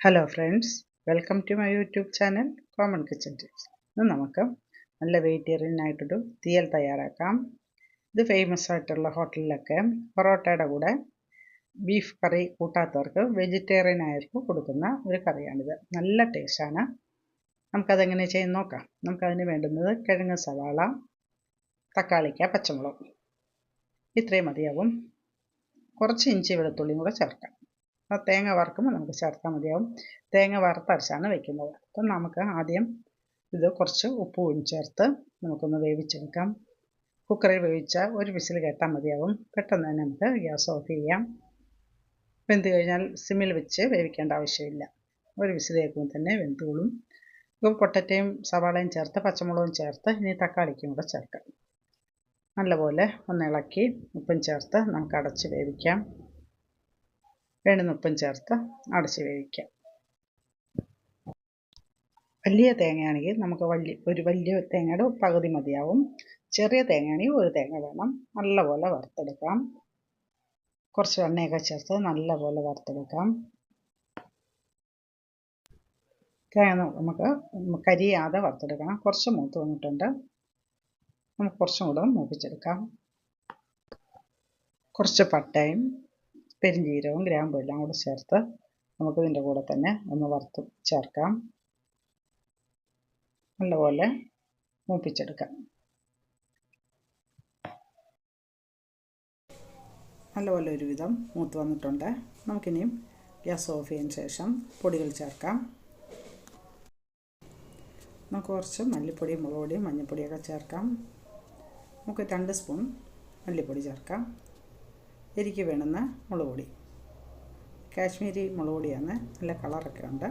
Hello friends welcome to my YouTube channel common kitchen tips ഇന്ന് നമുക്ക് നല്ല വെജിറ്റേറിയനായിട്ടൊരു തീയൽ തയ്യാറാക്കാം. ഇത് ഫേമസ് ആയിട്ടുള്ള ഹോട്ടലിലൊക്കെ പൊറോട്ടയുടെ കൂടെ ബീഫ് കറി കൂട്ടാത്തവർക്ക് വെജിറ്റേറിയൻ ആയവർക്ക് കൊടുക്കുന്ന ഒരു കറിയാണിത്. നല്ല ടേസ്റ്റാണ് നമുക്കതെങ്ങനെ ചെയ്ത് നോക്കാം. നമുക്കതിന് വേണ്ടുന്നത് കിഴങ്ങ് സവാള തക്കാളിക്ക പച്ചമുളക്. ഇത്രയും മതിയാവും. കുറച്ച് ഇഞ്ചി വെളുത്തുള്ളിയും കൂടെ ചേർക്കാം. അപ്പോൾ തേങ്ങ വറുക്കുമ്പോൾ നമുക്ക് ചേർത്താൽ മതിയാവും. തേങ്ങ വറുത്തരച്ചാണ് വെക്കുന്നത്. അപ്പം നമുക്ക് ആദ്യം ഇത് കുറച്ച് ഉപ്പും ചേർത്ത് നമുക്കൊന്ന് വേവിച്ചെടുക്കാം. കുക്കറിൽ വേവിച്ച ഒരു വിസിൽ കേട്ടാൽ മതിയാവും. പെട്ടെന്ന് തന്നെ നമുക്ക് ഗ്യാസ് ഓഫ് ചെയ്യാം. വെന്ത് കഴിഞ്ഞാൽ സിമ്മിൽ വെച്ച് വേവിക്കേണ്ട ആവശ്യമില്ല. ഒരു വിസിൽ കേൾക്കുമ്പോൾ തന്നെ വെന്തോളും ഇപ്പോൾ പൊട്ടറ്റയും സവാളയും ചേർത്ത് പച്ചമുളകും ചേർത്ത് ഇനി തക്കാളിക്കും കൂടെ ചേർക്കാം. നല്ലപോലെ ഒന്ന് ഇളക്കി ഉപ്പും ചേർത്ത് നമുക്ക് അടച്ച് വേവിക്കാം. വേണ്ടുന്ന ഉപ്പും ചേർത്ത് അടച്ച് വേവിക്കാം. വലിയ തേങ്ങയാണെങ്കിൽ നമുക്ക് വലിയ ഒരു വലിയ തേങ്ങയുടെ പകുതി മതിയാവും. ചെറിയ തേങ്ങയാണെങ്കിൽ ഒരു തേങ്ങ വേണം. നല്ലപോലെ വറുത്തെടുക്കാം. കുറച്ച് എണ്ണയൊക്കെ ചേർത്ത് നല്ലപോലെ വറുത്തെടുക്കാം. തേങ്ങ നമുക്ക് കരിയാതെ വറുത്തെടുക്കണം. കുറച്ച് മൂത്ത് വന്നിട്ടുണ്ട്. നമുക്ക് കുറച്ചും കൂടെ മൂപ്പിച്ചെടുക്കാം. കുറച്ച് പട്ടയും പെരിഞ്ജീരകവും ഗ്രാമ്പും എല്ലാം കൂടെ ചേർത്ത് നമുക്ക് ഇതിന്റെ കൂടെ തന്നെ ഒന്ന് വറുത്ത് ചേർക്കാം. നല്ലപോലെ മൂപ്പിച്ചെടുക്കാം. നല്ലപോലെ ഒരുവിധം മൂത്ത് വന്നിട്ടുണ്ട്. നമുക്കിനിയും ഗ്യാസ് ഓഫ് ചെയ്തതിന് ശേഷം പൊടികൾ ചേർക്കാം. നമുക്ക് കുറച്ച് മല്ലിപ്പൊടി മുളക് പൊടി മഞ്ഞൾപ്പൊടിയൊക്കെ ചേർക്കാം. നമുക്ക് രണ്ട് സ്പൂൺ മല്ലിപ്പൊടി ചേർക്കാം. എരിക്ക് വേണമെന്ന് മുളക് പൊടി കാശ്മീരി മുളക് പൊടിയാണ് നല്ല കളറൊക്കെ ഉണ്ട്.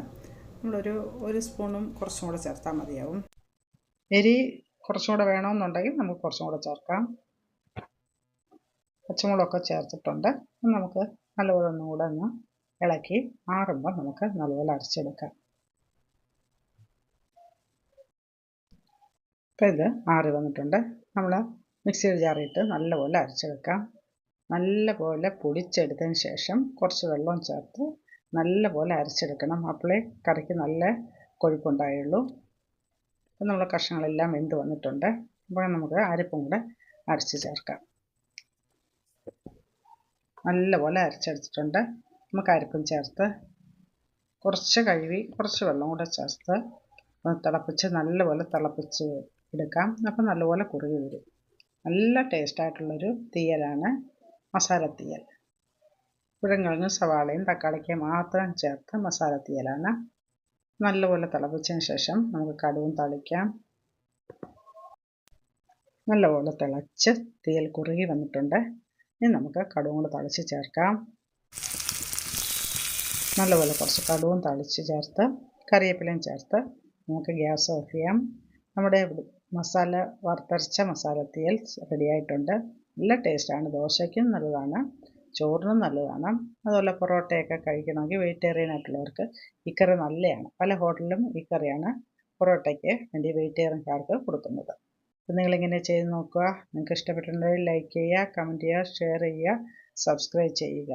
നമ്മളൊരു ഒരു സ്പൂണും കുറച്ചും കൂടെ ചേർത്താൽ മതിയാവും. എരി കുറച്ചും കൂടെ വേണമെന്നുണ്ടെങ്കിൽ നമുക്ക് കുറച്ചും കൂടെ ചേർക്കാം. പച്ചമുളകൊക്കെ ചേർത്തിട്ടുണ്ട്. നമുക്ക് നല്ലപോലെ ഒന്നും കൂടെ ഒന്ന് ഇളക്കി ആറുമ്പോൾ നമുക്ക് നല്ലപോലെ അരച്ചെടുക്കാം. ഇപ്പം ഇത് ആറി വന്നിട്ടുണ്ട്. നമ്മൾ മിക്സിയിൽ ജാറിയിട്ട് നല്ലപോലെ അരച്ചെടുക്കാം. നല്ലപോലെ പൊടിച്ചെടുത്തതിന് ശേഷം കുറച്ച് വെള്ളം ചേർത്ത് നല്ലപോലെ അരച്ചെടുക്കണം. അപ്പോഴേ കറിക്ക് നല്ല കൊഴുപ്പുണ്ടായുള്ളൂ. അപ്പം നമ്മൾ കഷ്ണങ്ങളെല്ലാം വെന്ത് വന്നിട്ടുണ്ട്. അപ്പോൾ നമുക്ക് അരപ്പും കൂടെ അരച്ച് ചേർക്കാം. നല്ലപോലെ അരച്ചെടുത്തിട്ടുണ്ട്. നമുക്ക് അരപ്പും ചേർത്ത് കുറച്ച് കഴുകി കുറച്ച് വെള്ളം കൂടെ ചേർത്ത് തിളപ്പിച്ച് നല്ലപോലെ തിളപ്പിച്ച് എടുക്കാം. അപ്പം നല്ലപോലെ കുറുകി വരും. നല്ല ടേസ്റ്റായിട്ടുള്ളൊരു തീയലാണ്. മസാലത്തീയൽ. ഉരുളക്കിഴങ്ങും സവാളയും തക്കാളിക്കയും മാത്രം ചേർത്ത് മസാല മസാലത്തീയലാണ്. നല്ലപോലെ തിളപ്പിച്ചതിന് ശേഷം നമുക്ക് കടുവും തളിക്കാം. നല്ലപോലെ തിളച്ച് തീയൽ കുറുകി വന്നിട്ടുണ്ട്. ഇനി നമുക്ക് കടുവും കൂടെ തളിച്ച് ചേർക്കാം. നല്ലപോലെ കുറച്ച് കടുവും തളിച്ച് ചേർത്ത് കറിവേപ്പിലയും ചേർത്ത് നമുക്ക് ഗ്യാസ് ഓഫ് ചെയ്യാം. നമ്മുടെ മസാല വറുത്തരച്ച മസാല തീയൽ റെഡിയായിട്ടുണ്ട് നല്ല ടേസ്റ്റാണ്. ദോശയ്ക്കും നല്ലതാണ്. ചോറിനും നല്ലതാണ്. അതുപോലെ പൊറോട്ടയൊക്കെ കഴിക്കണമെങ്കിൽ വെജിറ്റേറിയൻ ആയിട്ടുള്ളവർക്ക് ഈ കറി നല്ലതാണ്. പല ഹോട്ടലിലും ഈ കറിയാണ് പൊറോട്ടയ്ക്ക് വേണ്ടി വെജിറ്റേറിയൻകാർക്ക് കൊടുക്കുന്നത്. അപ്പം നിങ്ങളിങ്ങനെ ചെയ്ത് നോക്കുക. നിങ്ങൾക്ക് ഇഷ്ടപ്പെട്ടിട്ടുണ്ടെങ്കിൽ ലൈക്ക് ചെയ്യുക കമന്റ് ചെയ്യുക ഷെയർ ചെയ്യുക സബ്സ്ക്രൈബ് ചെയ്യുക.